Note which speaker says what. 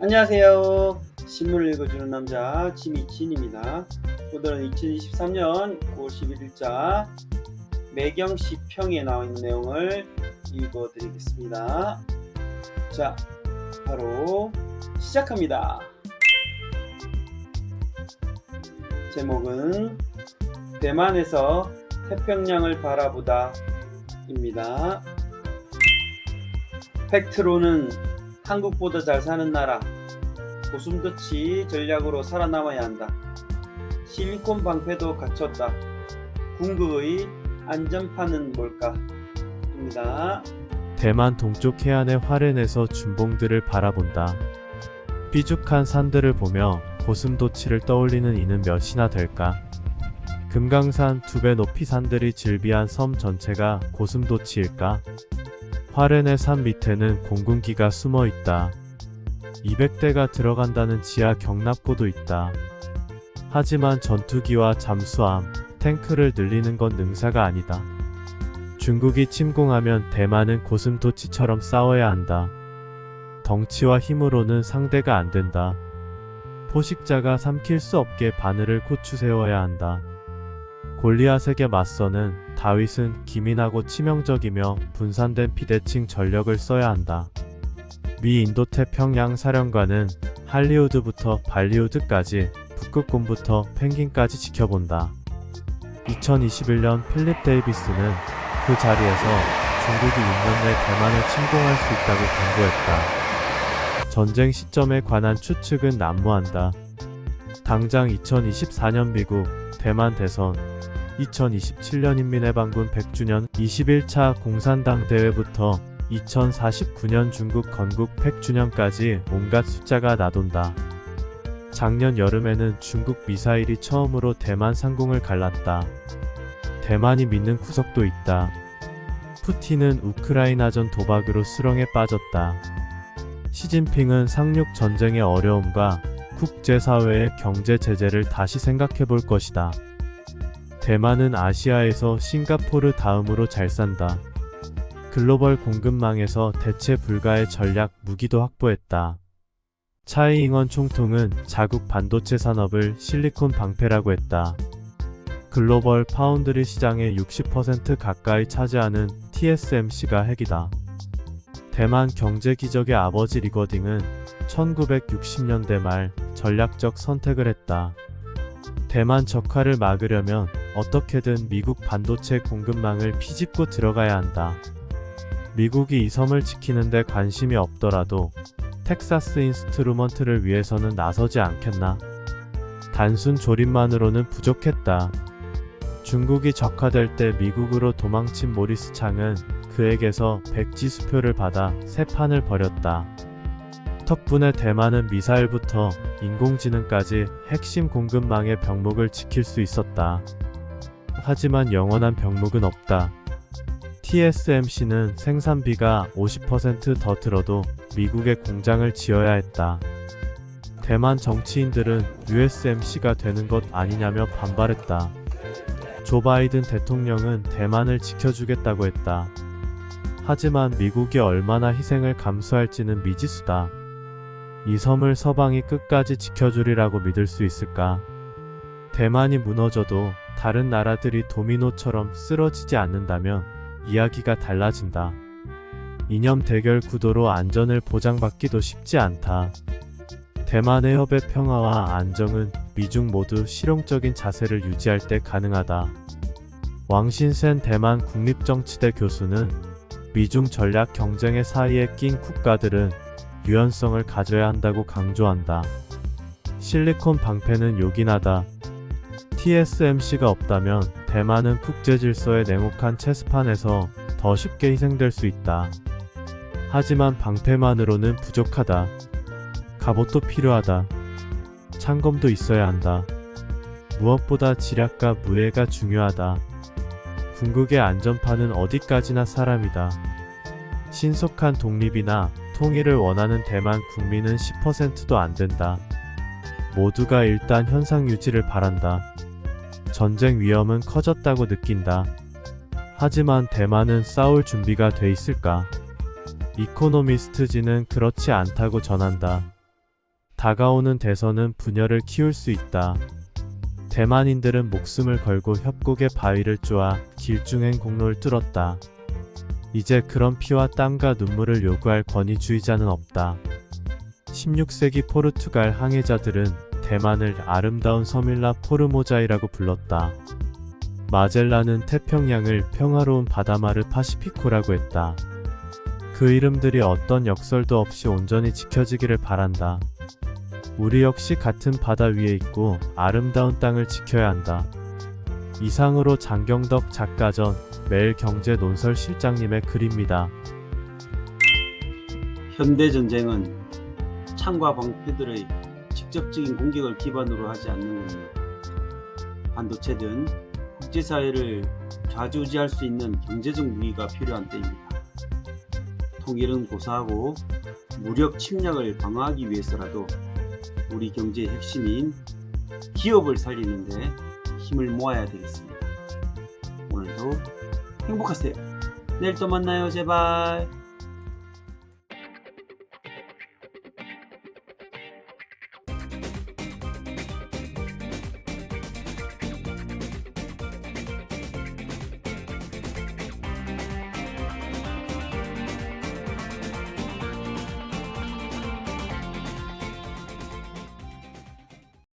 Speaker 1: 안녕하세요. 신문을 읽어주는 남자 지미친입니다. 오늘은 2023년 9월 11일자 매경 시 평에 나와 있는 내용을 읽어드리겠습니다. 자, 바로 시작합니다. 제목은 대만에서 태평양을 바라보다입니다. 팩트로는 한국보다 잘 사는 나라 고슴도치 전략으로 살아남아야 한다. 실리콘 방패도 갖췄다. 궁극의 안전판은 뭘까? 입니다.
Speaker 2: 대만 동쪽 해안의 화른에서 준봉들을 바라본다. 삐죽한 산들을 보며 고슴도치를 떠올리는 이는 몇이나 될까? 금강산 두 배 높이 산들이 질비한 섬 전체가 고슴도치일까? 화른의 산 밑에는 공군기가 숨어 있다. 200대가 들어간다는 지하 경납고도 있다. 하지만 전투기와 잠수함, 탱크를 늘리는 건 능사가 아니다. 중국이 침공하면 대만은 고슴도치처럼 싸워야 한다. 덩치와 힘으로는 상대가 안 된다. 포식자가 삼킬 수 없게 바늘을 고추 세워야 한다. 골리앗에게 맞서는 다윗은 기민하고 치명적이며 분산된 비대칭 전력을 써야 한다. 미 인도태평양 사령관은 할리우드부터 발리우드까지 북극곰부터 펭귄까지 지켜본다. 2021년 필립 데이비스는 그 자리에서 중국이 6년 내 대만을 침공할 수 있다고 경고했다. 전쟁 시점에 관한 추측은 난무한다. 당장 2024년 미국 대만 대선, 2027년 인민해방군 100주년 21차 공산당 대회부터 2049년 중국 건국 100주년까지 온갖 숫자가 나돈다. 작년 여름에는 중국 미사일이 처음으로 대만 상공을 갈랐다. 대만이 믿는 구석도 있다. 푸틴은 우크라이나전 도박으로 수렁에 빠졌다. 시진핑은 상륙 전쟁의 어려움과 국제사회의 경제 제재를 다시 생각해 볼 것이다. 대만은 아시아에서 싱가포르 다음으로 잘 산다. 글로벌 공급망에서 대체 불가의 전략 무기도 확보했다. 차이 잉원 총통은 자국 반도체 산업을 실리콘 방패라고 했다. 글로벌 파운드리 시장의 60% 가까이 차지하는 TSMC가 핵이다. 대만 경제 기적의 아버지 리거딩은 1960년대 말 전략적 선택을 했다. 대만 적화를 막으려면 어떻게든 미국 반도체 공급망을 피집고 들어가야 한다. 미국이 이 섬을 지키는데 관심이 없더라도 텍사스 인스트루먼트를 위해서는 나서지 않겠나? 단순 조립만으로는 부족했다. 중국이 적화될 때 미국으로 도망친 모리스 창은 그에게서 백지 수표를 받아 새 판을 벌였다. 덕분에 대만은 미사일부터 인공지능까지 핵심 공급망의 병목을 지킬 수 있었다. 하지만 영원한 병목은 없다. TSMC는 생산비가 50%더 들어도 미국에 공장을 지어야 했다. 대만 정치인들은 USMC가 되는 것 아니냐며 반발했다. 조 바이든 대통령은 대만을 지켜주겠다고 했다. 하지만 미국이 얼마나 희생을 감수할지는 미지수다. 이 섬을 서방이 끝까지 지켜주리라고 믿을 수 있을까? 대만이 무너져도 다른 나라들이 도미노처럼 쓰러지지 않는다면 이야기가 달라진다. 이념 대결 구도로 안전을 보장받기도 쉽지 않다. 대만의 협의 평화와 안정은 미중 모두 실용적인 자세를 유지할 때 가능하다. 왕신센 대만 국립정치대 교수는 미중 전략 경쟁의 사이에 낀 국가들은 유연성을 가져야 한다고 강조한다. 실리콘 방패는 요긴하다. TSMC가 없다면 대만은 국제 질서의 냉혹한 체스판에서 더 쉽게 희생될 수 있다. 하지만 방패만으로는 부족하다. 갑옷도 필요하다. 창검도 있어야 한다. 무엇보다 지략과 무예가 중요하다. 궁극의 안전판은 어디까지나 사람이다. 신속한 독립이나 통일을 원하는 대만 국민은 10%도 안 된다. 모두가 일단 현상 유지를 바란다. 전쟁 위험은 커졌다고 느낀다. 하지만 대만은 싸울 준비가 돼 있을까? 이코노미스트지는 그렇지 않다고 전한다. 다가오는 대선은 분열을 키울 수 있다. 대만인들은 목숨을 걸고 협곡의 바위를 쪼아 길중행 공로를 뚫었다. 이제 그런 피와 땀과 눈물을 요구할 권위주의자는 없다. 16세기 포르투갈 항해자들은 대만을 아름다운 섬일라 포르모자이라고 불렀다. 마젤란은 태평양을 평화로운 바다마르 파시피코라고 했다. 그 이름들이 어떤 역설도 없이 온전히 지켜지기를 바란다. 우리 역시 같은 바다 위에 있고 아름다운 땅을 지켜야 한다. 이상으로 장경덕 작가전 매일경제 논설 실장님의 글입니다.
Speaker 1: 현대 전쟁은 창과 방패들의 직접적인 공격을 기반으로 하지 않는군요. 반도체든 국제사회를 좌지우지할 수 있는 경제적 무기가 필요한 때입니다. 통일은 고사하고 무력 침략을 방어하기 위해서라도 우리 경제의 핵심인 기업을 살리는데 힘을 모아야 되겠습니다. 오늘도 행복하세요. 내일 또 만나요, 제발.